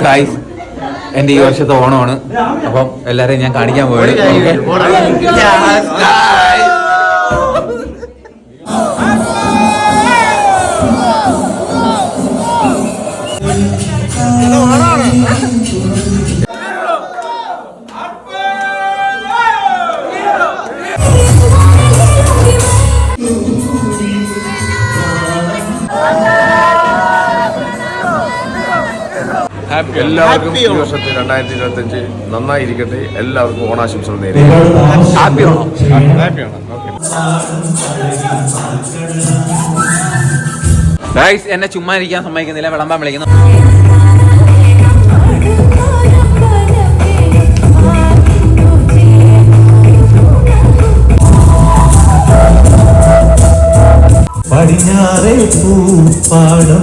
Guys എന്റെ ഈ വർഷത്തെ ഓണമാണ്. അപ്പം എല്ലാരെയും ഞാൻ കാണിക്കാൻ പോവുകയാണ്. എല്ലാവർക്കും ഈ വർഷത്തെ രണ്ടായിരത്തി ഇരുപത്തി അഞ്ച് നന്നായിരിക്കട്ടെ. എല്ലാവർക്കും ഓണാശംസകൾ ഹാപ്പിയാണ് ഓക്കെ എന്നെ ചുമ്മാ ഇരിക്കാൻ സമ്മതിക്കുന്നില്ല. വിളമ്പാൻ വിളിക്കുന്നു. പടിഞ്ഞാറേ പൂപ്പാടം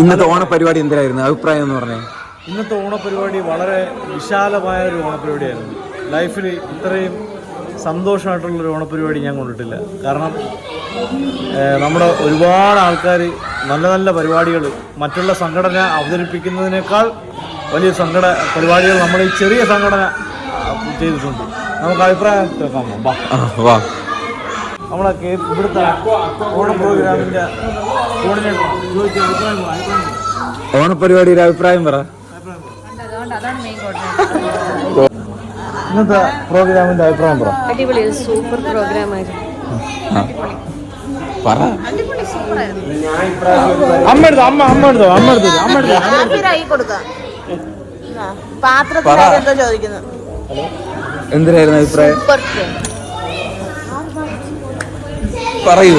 ഇന്നത്തെ ഓണപരിപാടി എന്തിനായിരുന്നു? അഭിപ്രായം എന്ന് പറഞ്ഞേ. ഇന്നത്തെ ഓണപരിപാടി വളരെ വിശാലമായ ഒരു ഓണപരിപാടിയായിരുന്നു. ലൈഫിൽ ഇത്രയും സന്തോഷമായിട്ടുള്ളൊരു ഓണപരിപാടി ഞാൻ കൊണ്ടിട്ടില്ല. കാരണം നമ്മുടെ ഒരുപാട് ആൾക്കാർ നല്ല നല്ല പരിപാടികൾ മറ്റുള്ള സംഘടന അവതരിപ്പിക്കുന്നതിനേക്കാൾ വലിയ സംഘടന പരിപാടികൾ നമ്മൾ ഈ ചെറിയ സംഘടന ചെയ്തിട്ടുണ്ട്. നമുക്ക് അഭിപ്രായം കേൾക്കാം. വാ. നമ്മളെ കേ- ഇവിടുത്തെ ഓണ പ്രോഗ്രാമിന്റെ കോർഡിനേറ്റർ ചോദിച്ച അഭിപ്രായം പറ, അഭിപ്രായം പറ. ഓണപരിപാടിയുടെ അഭിപ്രായം പറ. ഇന്നത്തെ പ്രോഗ്രാമിന്റെ അഭിപ്രായം പറ. അടിപൊളി സൂപ്പർ പ്രോഗ്രാം ആയിരുന്നു. പറ. അമ്മ എടുത്തോ അമ്മ അമ്മ എടുത്തോ അമ്മ എടുത്തോ അമ്മ എടുത്തോ എന്തോ ചോദിക്കുന്നത് എന്തിനായിരുന്നു അഭിപ്രായം? സൂപ്പർ പറയൂ.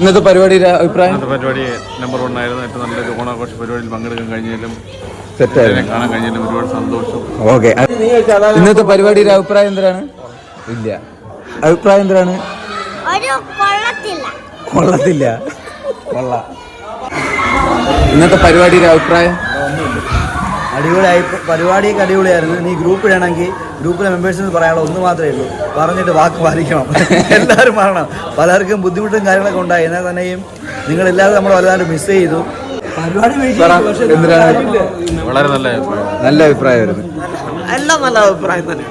ഇന്നത്തെ പരിപാടിയുടെ അഭിപ്രായം? ഇന്നത്തെ പരിപാടി നമ്പർ വൺ ആയിരുന്നു. ഏറ്റവും നല്ലൊരു ഓണാഘോഷ പരിപാടിയിൽ പങ്കെടുക്കാൻ കഴിഞ്ഞാലും സെറ്റായിരുന്നു കാണാൻ കഴിഞ്ഞാലും ഒരുപാട് സന്തോഷം. ഓക്കെ. ഇന്നത്തെ പരിപാടിയുടെ അഭിപ്രായം എന്താണ്? ഇല്ല. അഭിപ്രായം കൊള്ളത്തില്ല. കൊള്ളത്തില്ല. കൊള്ള. ഇന്നത്തെ പരിപാടിയുടെ അഭിപ്രായം? അടിപൊളിയായി. പരിപാടിയൊക്കെ അടിപൊളിയായിരുന്നു. നീ ഗ്രൂപ്പിലാണെങ്കിൽ ഗ്രൂപ്പിലെ മെമ്പേഴ്സിന് പറയാനുള്ള ഒന്ന് മാത്രമേ ഉള്ളൂ. പറഞ്ഞിട്ട് വാക്ക് പാലിക്കണം. എല്ലാവരും പറയണം പലർക്കും ബുദ്ധിമുട്ടും കാര്യങ്ങളൊക്കെ ഉണ്ടായി. എന്നാൽ തന്നെയും നിങ്ങളില്ലാതെ നമ്മൾ വലുതായിട്ട് മിസ് ചെയ്തു. വളരെ നല്ല അഭിപ്രായം. നല്ല അഭിപ്രായമായിരുന്നു എല്ലാം നല്ല അഭിപ്രായം തന്നെ.